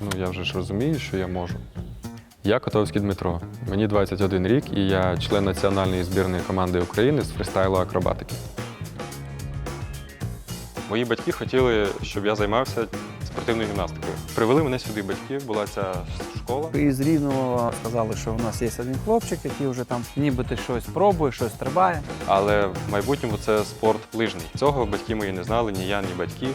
Ну, я вже ж розумію, що я можу. Я Котовський Дмитро. Мені 21 рік, і я член національної збірної команди України з фристайлу акробатики. Мої батьки хотіли, щоб я займався спортивною гімнастикою. Привели мене сюди батьки, була ця школа. Із Рівного сказали, що у нас є один хлопчик, який вже там нібито щось пробує, щось стрибає. Але в майбутньому це спорт лижний. Цього батьки мої не знали, ні я, ні батьки.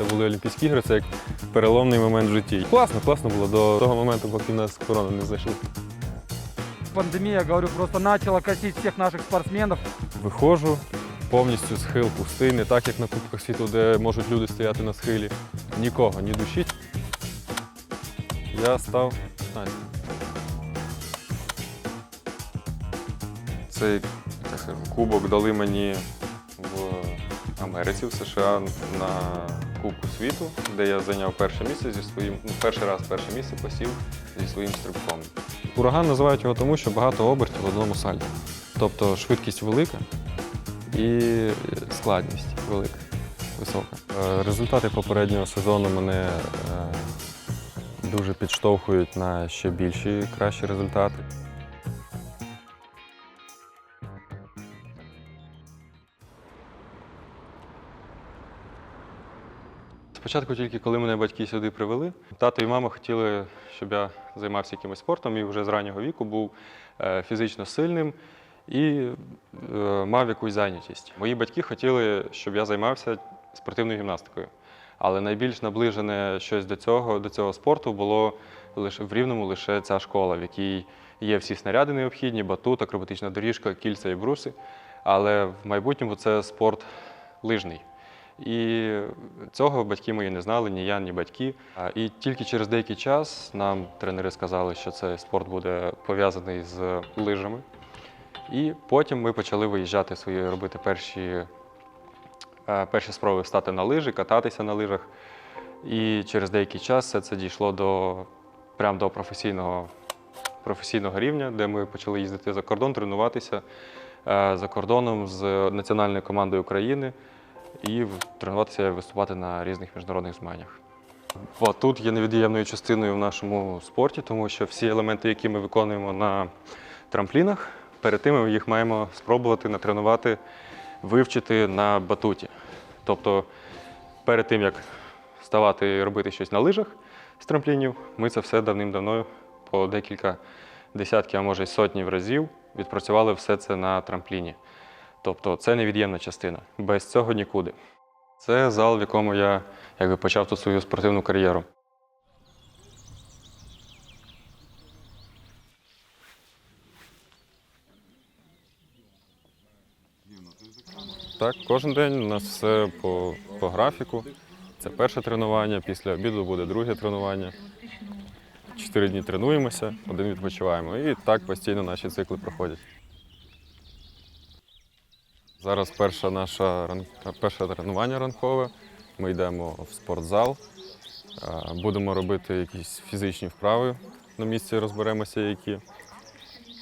Це були Олімпійські ігри, це як переломний момент в житті. Класно, класно було до того моменту, поки нас корона не знайшли. Пандемия, говорю, просто начала косить всех наших спортсменов. Виходжу, повністю схил пустий, не так, як на Кубках світу, де можуть люди стояти на схилі. Нікого, ні душі. Я став 15. Цей так кубок дали мені в Америці, в США на Кубку світу, де я зайняв перше місце зі своїм, ну, перший раз перше місце посів зі своїм стрибком. Ураган називають його тому, що багато обертів в одному сальді. Тобто швидкість велика і складність велика, висока. Е, Результати попереднього сезону мене е, дуже підштовхують на ще більші кращі результати. Спочатку тільки коли мене батьки сюди привели, тато і мама хотіли, щоб я займався якимось спортом і вже з раннього віку був е, фізично сильним і е, мав якусь зайнятість. Мої батьки хотіли, щоб я займався спортивною гімнастикою. Але найбільш наближене щось до цього, до цього спорту було лише в рівному лише ця школа, в якій є всі снаряди необхідні, батут, акробатична доріжка, кільця і бруси. Але в майбутньому це спорт лижний. І цього батьки мої не знали, ні я, ні батьки. І тільки через деякий час нам тренери сказали, що цей спорт буде пов'язаний з лижами. І потім ми почали виїжджати свої, робити перші, перші спроби встати на лижі, кататися на лижах. І через деякий час все це дійшло до, прямо до професійного, професійного рівня, де ми почали їздити за кордон, тренуватися за кордоном з національною командою України і тренуватися виступати на різних міжнародних змаганнях. Батут є невід'ємною частиною в нашому спорті, тому що всі елементи, які ми виконуємо на трамплінах, перед тим ми їх маємо спробувати натренувати, вивчити на батуті. Тобто, перед тим як ставати і робити щось на лижах з трамплінів, ми це все давним-давно по декілька десятків, а може й сотнів разів відпрацювали все це на трампліні. Тобто це невід'ємна частина. Без цього нікуди. Це зал, в якому я якби, почав тут свою спортивну кар'єру. Так, кожен день у нас все по, по графіку. Це перше тренування, після обіду буде друге тренування. Чотири дні тренуємося, один відпочиваємо. І так постійно наші цикли проходять. Зараз перша наша ран- перше тренування ранкове. Ми йдемо в спортзал, е, будемо робити якісь фізичні вправи на місці, розберемося які.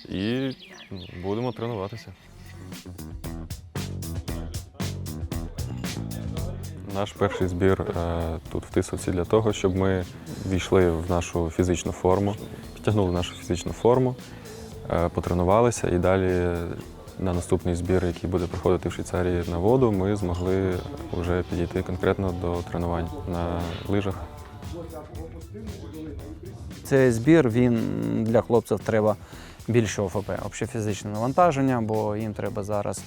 І ну, будемо тренуватися. Наш перший збір е, тут в Тисовці для того, щоб ми війшли в нашу фізичну форму, підтягнули нашу фізичну форму, е, потренувалися і далі на наступний збір, який буде проходити в Швейцарії на воду, ми змогли вже підійти конкретно до тренувань на лижах. Цей збір він для хлопців треба більше ОФП, общофізичне навантаження, бо їм треба зараз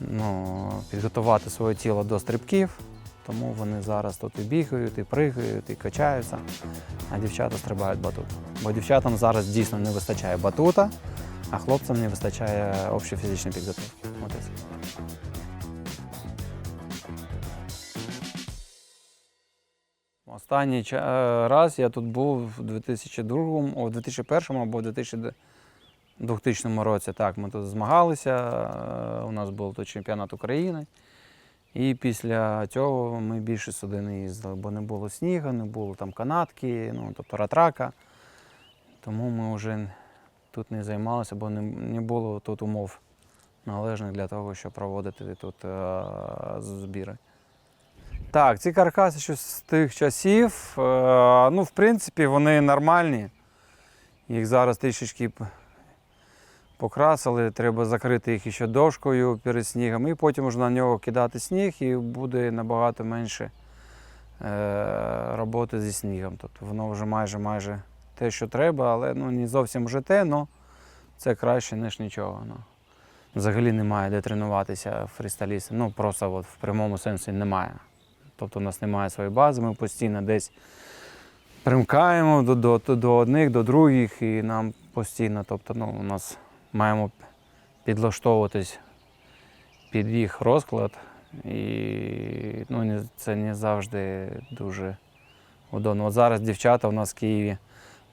ну, підготувати своє тіло до стрибків. Тому вони зараз тут і бігають, і пригають, і качаються, а дівчата стрибають батут. Бо дівчатам зараз дійсно не вистачає батута, а хлопцям не вистачає общофізичної підготовки. От. Останній е, раз я тут був в 2002, о, 2001 або в 2000 2000 році. Так, ми тут змагалися. е, У нас був тут чемпіонат України. І після цього ми більше сюди не їздили, бо не було снігу, не було там канатки, ну, тобто ратрака. Тому ми вже тут не займалися, бо не, не було тут умов належних для того, щоб проводити тут е, збіри. Так, ці каркаси ще з тих часів. е, Ну, в принципі, вони нормальні. Їх зараз трішечки покрасили, треба закрити їх ще дошкою перед снігом, і потім вже на нього кидати сніг, і буде набагато менше е, роботи зі снігом. Тобто воно вже майже майже те, що треба, але ну, не зовсім вже те, але це краще, ніж нічого. Ну. Взагалі немає де тренуватися фрісталістам. Ну, просто от в прямому сенсі немає. Тобто у нас немає своєї бази, ми постійно десь примкаємо до, до, до одних, до других, і нам постійно, тобто, ну, у нас маємо підлаштовуватись під їх розклад. І ну, це не завжди дуже удобно. От зараз дівчата у нас в Києві,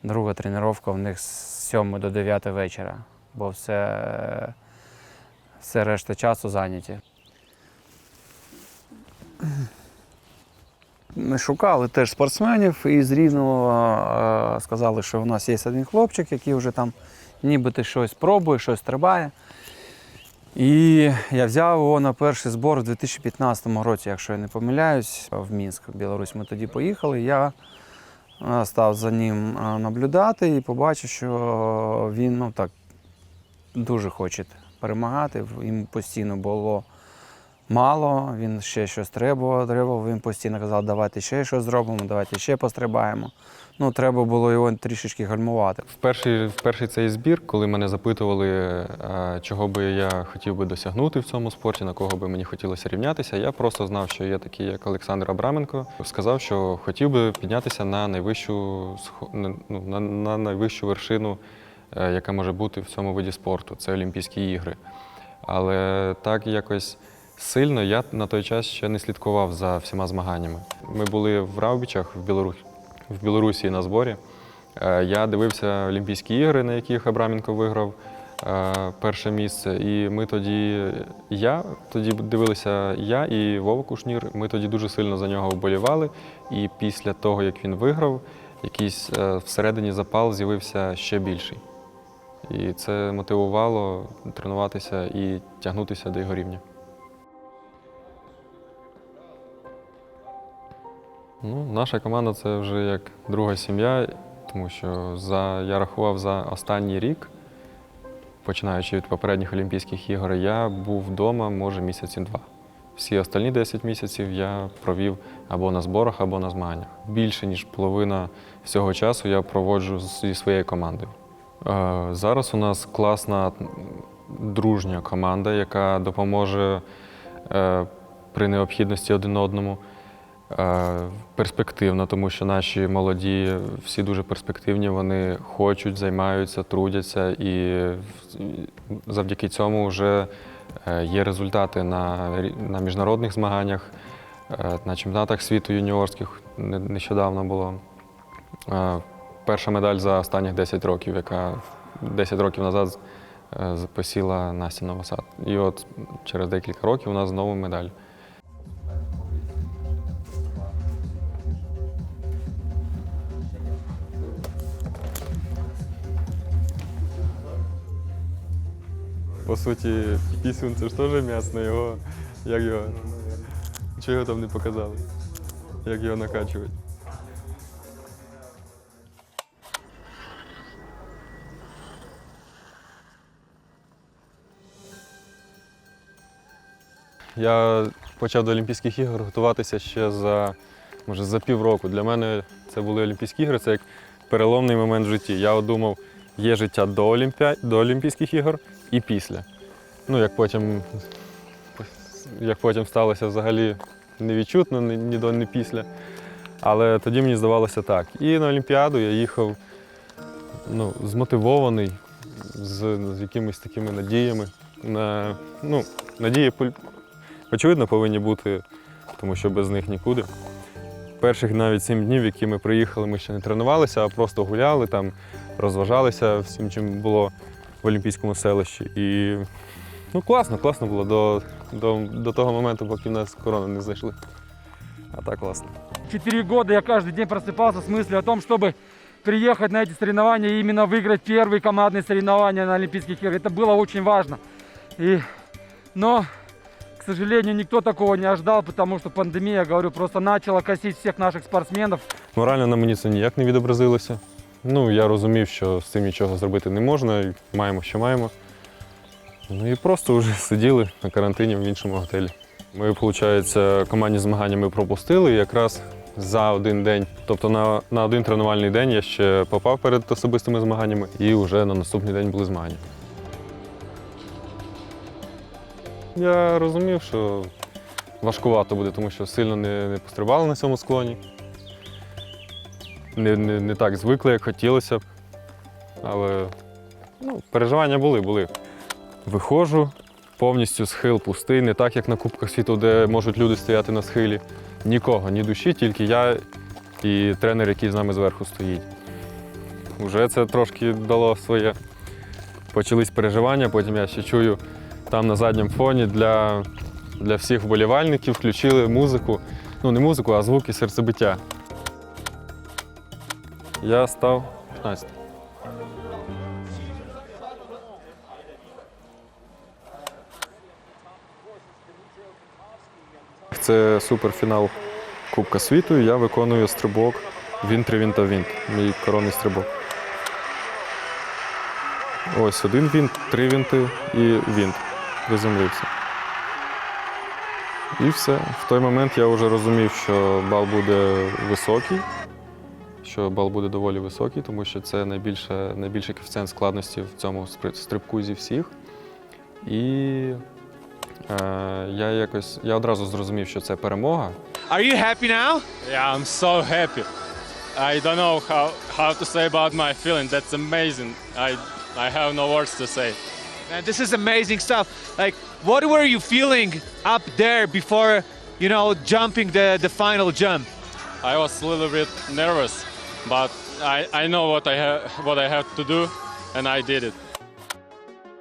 друга тренування, у них з 7 до 9 вечора, бо все, все решта часу зайняті. Ми шукали теж спортсменів і з Рівного е, сказали, що у нас є один хлопчик, який вже там нібито щось пробує, щось стрибає. І я взяв його на перший збор у 2015 році, якщо я не помиляюсь, в Мінськ, в Білорусь. Ми тоді поїхали. Я став за ним е, наблюдати і побачив, що він ну, так, дуже хоче перемагати. Йому постійно було мало, він ще щось требував, требував. Він постійно казав, давайте ще щось зробимо, давайте ще пострибаємо. Ну, треба було його трішечки гальмувати. В перший, в перший цей збір, коли мене запитували, е, чого би я хотів би досягнути в цьому спорті, на кого би мені хотілося рівнятися, я просто знав, що є такий, як Олександр Абраменко. Сказав, що хотів би піднятися на найвищу, ну, на, на найвищу вершину, е, яка може бути в цьому виді спорту. Це Олімпійські ігри. Але так якось сильно я на той час ще не слідкував за всіма змаганнями. Ми були в Раубічах в, Білору... в Білорусі на зборі. Е, Я дивився Олімпійські ігри, на яких Абраменко виграв е, перше місце. І ми тоді, я тоді дивилися я і Вова Кушнір. Ми тоді дуже сильно за нього вболівали. І після того, як він виграв, якийсь е, всередині запал з'явився ще більший. І це мотивувало тренуватися і тягнутися до його рівня. Ну, наша команда це вже як друга сім'я, тому що за, я рахував за останній рік, починаючи від попередніх Олімпійських ігор, я був вдома, може, місяці два. Всі останні 10 місяців я провів або на зборах, або на змаганнях. Більше, ніж половина всього часу я проводжу зі своєю командою. Е, Зараз у нас класна дружня команда, яка допоможе е, при необхідності один одному. Е, Перспективно, тому що наші молоді всі дуже перспективні, вони хочуть, займаються, трудяться, і завдяки цьому вже е, є результати на, на міжнародних змаганнях, е, на чемпіонатах світу юніорських нещодавно було. Перша медаль за останніх 10 років, яка 10 років назад посіла Настя Новосад. І от через декілька років у нас знову медаль. По суті, пісюн це ж теж м'ясно, його. Як його. Чого там не показали? Як його накачувати? Я почав до Олімпійських ігор готуватися ще за, може, за півроку. Для мене це були Олімпійські ігри, це як переломний момент в житті. Я думав, є життя до, Олімпіа... до Олімпійських ігор і після. Ну, як потім, як потім сталося взагалі невідчутно, ні до, ні після. Але тоді мені здавалося так. І на Олімпіаду я їхав ну, змотивований, з, з якимись такими надіями. На, ну, надії, очевидно, повинні бути, тому що без них нікуди. Перших навіть сім днів, які ми приїхали, ми ще не тренувалися, а просто гуляли там, розважалися всім, чим було в Олімпійському селищі. І ну, класно, класно було до, до, до того моменту, поки в нас корону не знайшли. А так класно. Четыре года я каждый день просыпался с мыслью о том, чтобы приехать на эти соревнования и именно выиграть первые командные соревнования на Олимпийских играх. Это было очень важно. И, но К сожалению, никто такого не ожидал, потому что пандемия, я говорю, просто начала косить всех наших спортсменов. Морально на мені це ніяк не відобразилося. Ну, я розумів, що з цим нічого зробити не можна, маємо, що маємо. Ну і просто вже сиділи на карантині в іншому готелі. Ми, виходить, командні змагання ми пропустили якраз за один день, тобто на, на один тренувальний день я ще попав перед особистими змаганнями, і вже на наступний день були змагання. Я розумів, що важкувато буде, тому що сильно не, не пострибали на цьому склоні. Не, не, не так звикли, як хотілося б. Але ну, переживання були, були. Виходжу, повністю схил пустий, не так, як на Кубках світу, де можуть люди стояти на схилі. Нікого, ні душі, тільки я і тренер, який з нами зверху стоїть. Уже це трошки дало своє. Почались переживання, потім я ще чую там на задньому фоні для, для всіх вболівальників включили музику. Ну, не музику, а звуки серцебиття. Я став 15. Це суперфінал Кубка світу. Я виконую стрибок вінт три вінта вінт. Мій коронний стрибок. Ось один вінт, три вінти і вінт. Приземлився. І все. В той момент я вже розумів, що бал буде високий, що бал буде доволі високий, тому що це найбільше, найбільший коефіцієнт складності в цьому стрибку зі всіх. І е, я якось я одразу зрозумів, що це перемога. Are you happy now? Yeah, I'm so happy. I don't know how, how to say about my feeling. That's amazing. I, I have no words to say. Man, this is amazing stuff. Like, what were you feeling up there before, you know, jumping the, the final jump? I was a little bit nervous, but I, I know what I, ha- what I have to do, and I did it.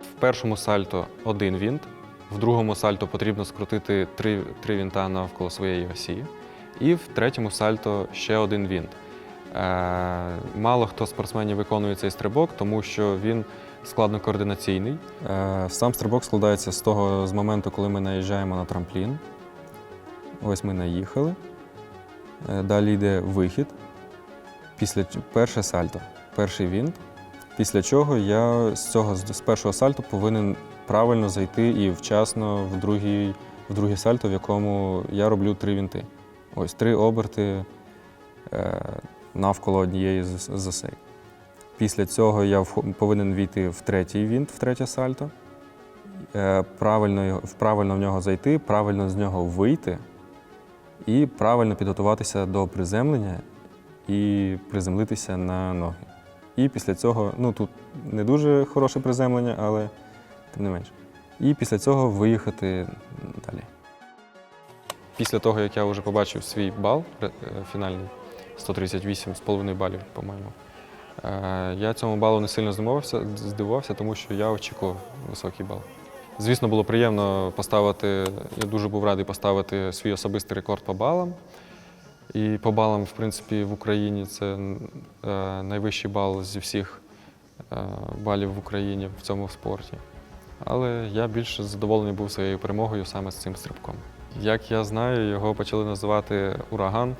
В першому сальто один вінт, в другому сальто потрібно скрутити три, три вінта навколо своєї осі, і в третьому сальто ще один вінт. Е, мало хто спортсменів виконує цей стрибок, тому що він складнокоординаційний. Е, сам стрибок складається з того з моменту, коли ми наїжджаємо на трамплін. Ось ми наїхали. Е, далі йде вихід. Після перше сальто, перший вінт. Після чого я з цього з першого сальту повинен правильно зайти і вчасно в другий, в друге сальто, в якому я роблю три вінти. Ось три оберти е, навколо однієї з з осей. Після цього я повинен війти в третій вінт, в третє сальто. Е, правильно, правильно в нього зайти, правильно з нього вийти і правильно підготуватися до приземлення і приземлитися на ноги. І після цього, ну тут не дуже хороше приземлення, але тим не менш. І після цього виїхати далі. Після того, як я вже побачив свій бал е, фінальний, 138,5 балів, по-моєму, е, я цьому балу не сильно здивувався, здивувався, тому що я очікував високий бал. Звісно, було приємно поставити, я дуже був радий поставити свій особистий рекорд по балам. І по балам, в принципі, в Україні це е, найвищий бал зі всіх е, балів в Україні в цьому спорті. Але я більш задоволений був своєю перемогою саме з цим стрибком. Як я знаю, його почали називати ураган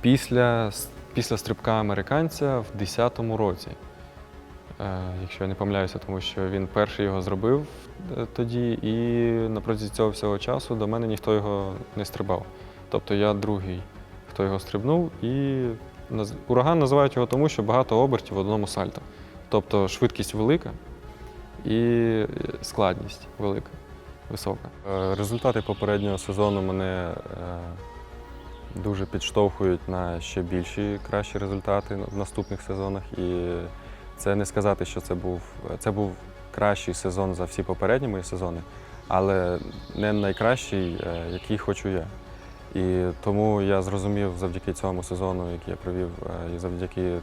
після, після стрибка американця в 10-му році. Е, Якщо я не помиляюся, тому що він перший його зробив тоді, і на протязі цього всього часу до мене ніхто його не стрибав. Тобто я другий, хто його стрибнув, і ураган називають його тому, що багато обертів в одному сальто. Тобто швидкість велика і складність велика, висока. Е, Результати попереднього сезону мене е, дуже підштовхують на ще більші кращі результати в наступних сезонах. І це не сказати, що це був, це був кращий сезон за всі попередні мої сезони, але не найкращий, е, який хочу я. І тому я зрозумів завдяки цьому сезону, який я провів, е, і завдяки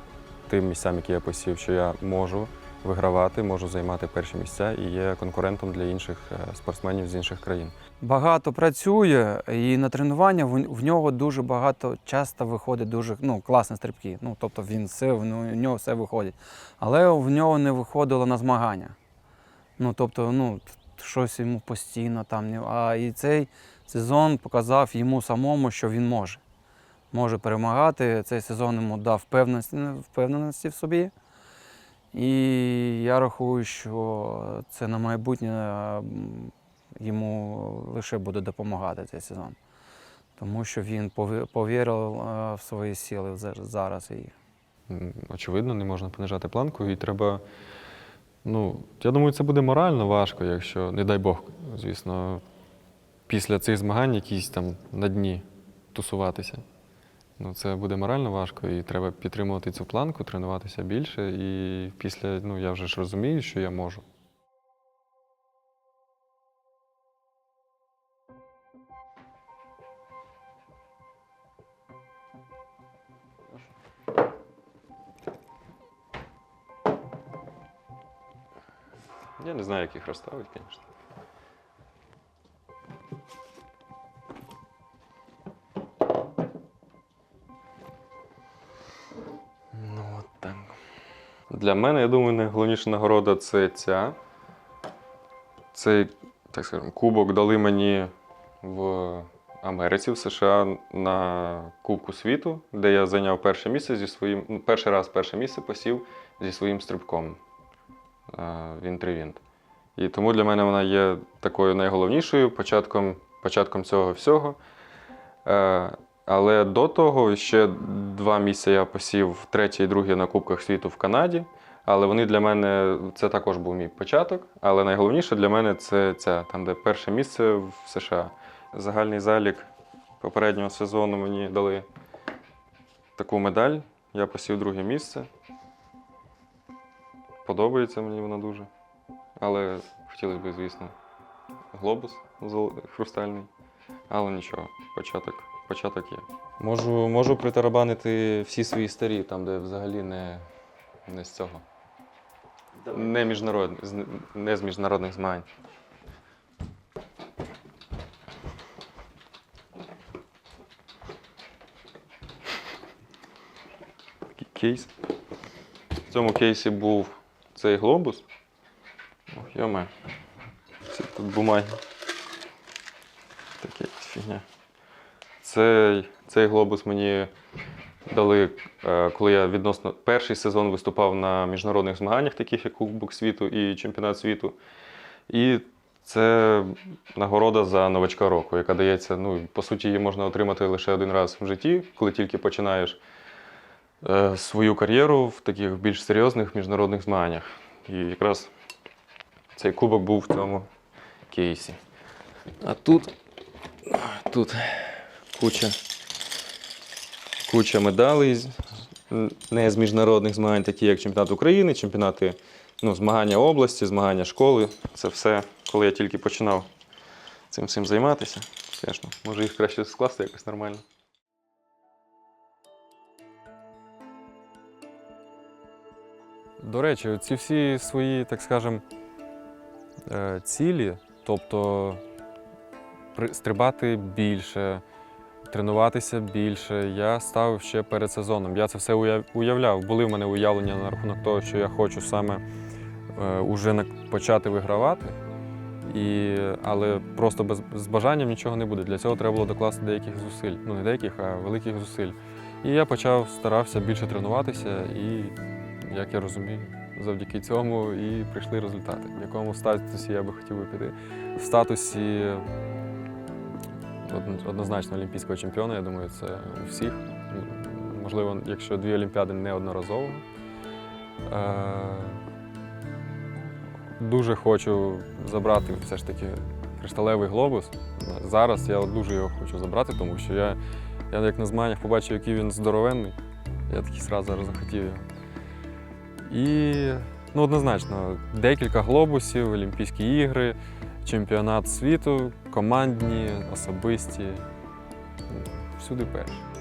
тим місцям, які я посів, що я можу вигравати, можу займати перші місця і є конкурентом для інших е, спортсменів з інших країн. Багато працює, і на тренування в, нього дуже багато часто виходить дуже ну, класні стрибки. Ну, тобто він все, в нього все виходить. Але в нього не виходило на змагання. Ну, тобто, ну, щось йому постійно там. А і цей сезон показав йому самому, що він може. Може перемагати. Цей сезон йому дав впевненості, впевненості в собі. І я рахую, що це на майбутнє йому лише буде допомагати цей сезон. Тому що він повірив е, в свої сили зараз. Очевидно, не можна понижати планку, і треба. Ну, я думаю, це буде морально важко, якщо, не дай Бог, звісно, після цих змагань якісь там на дні тусуватися. Ну, це буде морально важко, і треба підтримувати цю планку, тренуватися більше. І після, ну, я вже ж розумію, що я можу. Я не знаю, як їх розставити, звісно. Для мене, я думаю, найголовніша нагорода це ця. Цей, так скажемо, кубок дали мені в Америці, в США на Кубку світу, де я зайняв перше місце зі своїм. ну, Перший раз перше місце посів зі своїм стрибком е, вінт-ревінт. І тому для мене вона є такою найголовнішою початком, початком цього всього. Але до того ще два місця я посів третє і друге на Кубках світу в Канаді. Але вони для мене це також був мій початок. Але найголовніше для мене це ця, там, де перше місце в США. Загальний залік попереднього сезону мені дали таку медаль. Я посів друге місце. Подобається мені вона дуже. Але хотілося б, звісно, глобус хрустальний. Але нічого, початок, початок є. Можу, можу притарабанити всі свої старі, там, де взагалі не, не з цього. Не, міжнарод, з- не з міжнародних змагань. Кейс. В цьому кейсі був цей глобус. Ох, йоме. Ці тут бумаги. Таке фігня. Цей, цей глобус мені дали, е, коли я відносно перший сезон виступав на міжнародних змаганнях, таких як Кубок світу і Чемпіонат світу. І це нагорода за новачка року, яка дається, ну, по суті, її можна отримати лише один раз в житті, коли тільки починаєш е, свою кар'єру в таких більш серйозних міжнародних змаганнях. І якраз цей кубок був в цьому кейсі. А тут, тут куча, куча медалей не з міжнародних змагань, такі як чемпіонат України, чемпіонати, ну, змагання області, змагання школи. Це все, коли я тільки починав цим всім займатися. Звісно, може їх краще скласти якось нормально. До речі, ці всі свої, так скажем, е, цілі, тобто стрибати більше, тренуватися більше, я ставив ще перед сезоном. Я це все уявляв. Були в мене уявлення на рахунок того, що я хочу саме е, уже почати вигравати. І, але просто без, з бажанням нічого не буде. Для цього треба було докласти деяких зусиль. Ну, не деяких, а великих зусиль. І я почав старався більше тренуватися, і, як я розумію, завдяки цьому і прийшли результати. В якому статусі я би хотів би піти. В статусі однозначно олімпійського чемпіона, я думаю, це у всіх. Можливо, якщо дві олімпіади неодноразово. Е, Дуже хочу забрати все ж таки кришталевий глобус. Зараз я дуже його хочу забрати, тому що я, я як на змаганнях побачив, який він здоровенний. Я такий зараз захотів його. І ну, однозначно, декілька глобусів, Олімпійські ігри, чемпіонат світу, командні, особисті. Всюди перші.